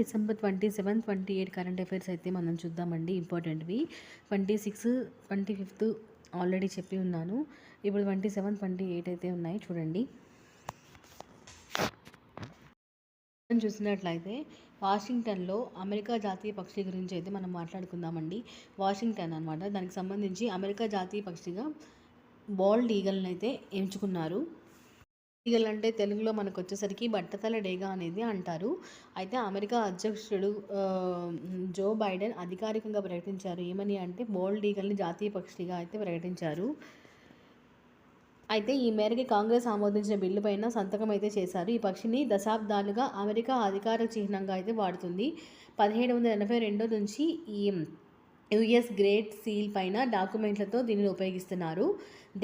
December twenty seven twenty eight current affairs అయితే మనం చూద్దామండి. ఇంపార్టెంట్వి. Twenty six twenty fifth already చెప్పి ఉన్నాను. ఇప్పుడు ట్వంటీ సెవెన్ ట్వంటీ ఎయిట్ అయితే ఉన్నాయి. చూడండి. మనం చూసినట్లయితే వాషింగ్టన్లో అమెరికా జాతీయ పక్షి గురించి అయితే మనం మాట్లాడుకుందామండి. వాషింగ్టన్ అనమాట దానికి సంబంధించి అమెరికా జాతీయ పక్షిగా బాల్డ్ ఈగల్ని అయితే ఎంచుకున్నారు. ఈగల్ అంటే తెలుగులో మనకు వచ్చేసరికి బట్టతల డేగా అనేది అంటారు. అయితే అమెరికా అధ్యక్షుడు జో బైడెన్ అధికారికంగా ప్రకటించారు. ఏమని అంటే బోల్డ్ ఈగల్ని జాతీయ పక్షిగా అయితే ప్రకటించారు. అయితే ఈ మేరకు కాంగ్రెస్ ఆమోదించిన బిల్లు పైన సంతకం అయితే చేశారు. ఈ పక్షిని దశాబ్దాలుగా అమెరికా అధికార చిహ్నంగా అయితే వాడుతుంది. పదిహేడు వందల ఎనభై రెండు నుంచి ఈ యుఎస్ గ్రేట్ సీల్ పైన డాక్యుమెంట్లతో దీనిని ఉపయోగిస్తున్నారు.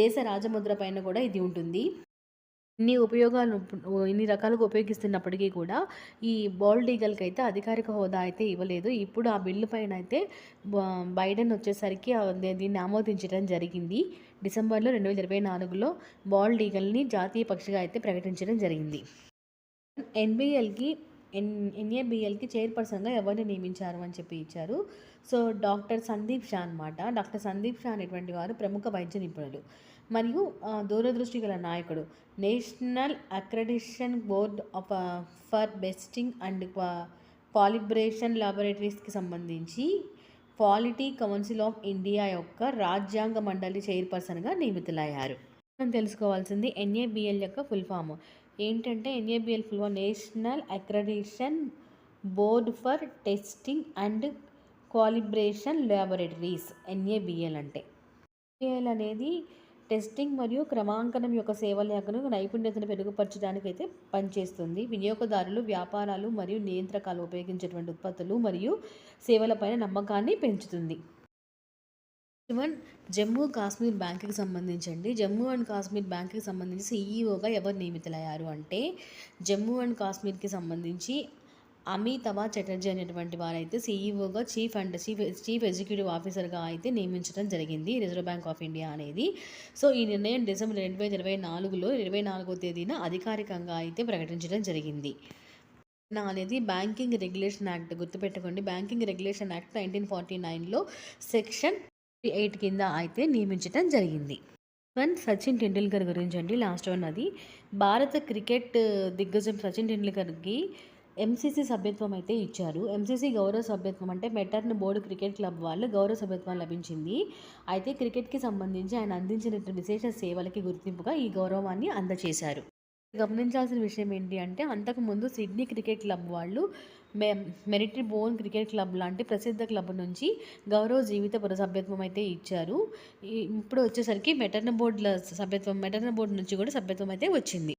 దేశ రాజముద్ర పైన కూడా ఇది ఉంటుంది. ఇన్ని ఉపయోగాలు ఇన్ని రకాలుగా ఉపయోగిస్తున్నప్పటికీ కూడా ఈ బాల్డ్ ఈగల్కి అయితే అధికారిక హోదా అయితే ఇవ్వలేదు. ఇప్పుడు ఆ బిల్లు పైన అయితే బైడెన్ వచ్చేసరికి దీన్ని ఆమోదించడం జరిగింది. డిసెంబర్లో రెండు వేల ఇరవై నాలుగులో బాల్డ్ ఈగల్ని జాతీయ పక్షిగా అయితే ప్రకటించడం జరిగింది. ఎన్బిఎల్కి ఎన్ ఎన్ఏబిఎల్కి చైర్పర్సన్గా ఎవరిని నియమించారు అని చెప్పి ఇచ్చారు. సో డాక్టర్ సందీప్ షా అనమాట డాక్టర్ సందీప్ షా అనేటువంటి వారు ప్రముఖ వైద్య నిపుణులు. మరియు దూరదృష్టి గల నాయకుడు. National accreditation board of for testing and calibration లాబొరేటరీస్కి సంబంధించి క్వాలిటీ కౌన్సిల్ ఆఫ్ ఇండియా యొక్క రాజ్యాంగ మండలి చైర్పర్సన్గా నియమితులయ్యారు. మనం తెలుసుకోవాల్సింది ఎన్ఏబిఎల్ యొక్క ఫుల్ ఫామ్. ఏంటంటే NABL full form national accreditation board for testing and calibration laboratories NABL అంటే. ఎన్ఏబిఎల్ అనేది టెస్టింగ్ మరియు క్రమాంకనం యొక్క సేవలను నైపుణ్యతను మెరుగుపరచడానికి అయితే పనిచేస్తుంది. వినియోగదారులు వ్యాపారాలు మరియు నియంత్రకాలు ఉపయోగించేటువంటి ఉత్పత్తులు మరియు సేవలపైన నమ్మకాన్ని పెంచుతుంది. ఈవెన్ జమ్మూ కాశ్మీర్ బ్యాంక్కి సంబంధించండి. జమ్మూ అండ్ కాశ్మీర్ బ్యాంక్కి సంబంధించి సీఈఓగా ఎవరు నియమితులయ్యారు అంటే జమ్మూ అండ్ కాశ్మీర్కి సంబంధించి అమితవా చటర్జీ అనేటువంటి వారైతే సీఈఓగా chief and chief chief executive ఆఫీసర్గా అయితే నియమించడం జరిగింది రిజర్వ్ బ్యాంక్ ఆఫ్ ఇండియా అనేది. సో ఈ నిర్ణయం డిసెంబర్ రెండు వేల ఇరవై నాలుగులో ఇరవై నాలుగో తేదీన అధికారికంగా అయితే ప్రకటించడం జరిగింది. నా అనేది బ్యాంకింగ్ రెగ్యులేషన్ యాక్ట్ గుర్తుపెట్టుకోండి. Banking regulation act nineteen forty నైన్లో సెక్షన్ ఎయిట్ కింద అయితే నియమించడం జరిగింది. వన్ సచిన్ టెండూల్కర్ గురించి అండి. లాస్ట్ వన్ అది. భారత క్రికెట్ దిగ్గజం సచిన్ టెండూల్కర్కి ఎంసీసీ సభ్యత్వం అయితే ఇచ్చారు. ఎంసీసీ గౌరవ సభ్యత్వం అంటే మెటర్న్ బోర్డు క్రికెట్ క్లబ్ వాళ్ళు గౌరవ సభ్యత్వం లభించింది. అయితే క్రికెట్కి సంబంధించి ఆయన అందించిన విశేష సేవలకి గుర్తింపుగా ఈ గౌరవాన్ని అందజేశారు గమనించాల్సిన విషయం ఏంటి అంటే అంతకుముందు సిడ్నీ క్రికెట్ క్లబ్ వాళ్ళు మె మెరిటరీ బోన్ క్రికెట్ క్లబ్ లాంటి ప్రసిద్ధ క్లబ్ నుంచి గౌరవ జీవిత సభ్యత్వం అయితే ఇచ్చారు. ఇప్పుడు వచ్చేసరికి మెటర్న బోర్డుల సభ్యత్వం మెటర్న బోర్డు నుంచి కూడా సభ్యత్వం అయితే వచ్చింది.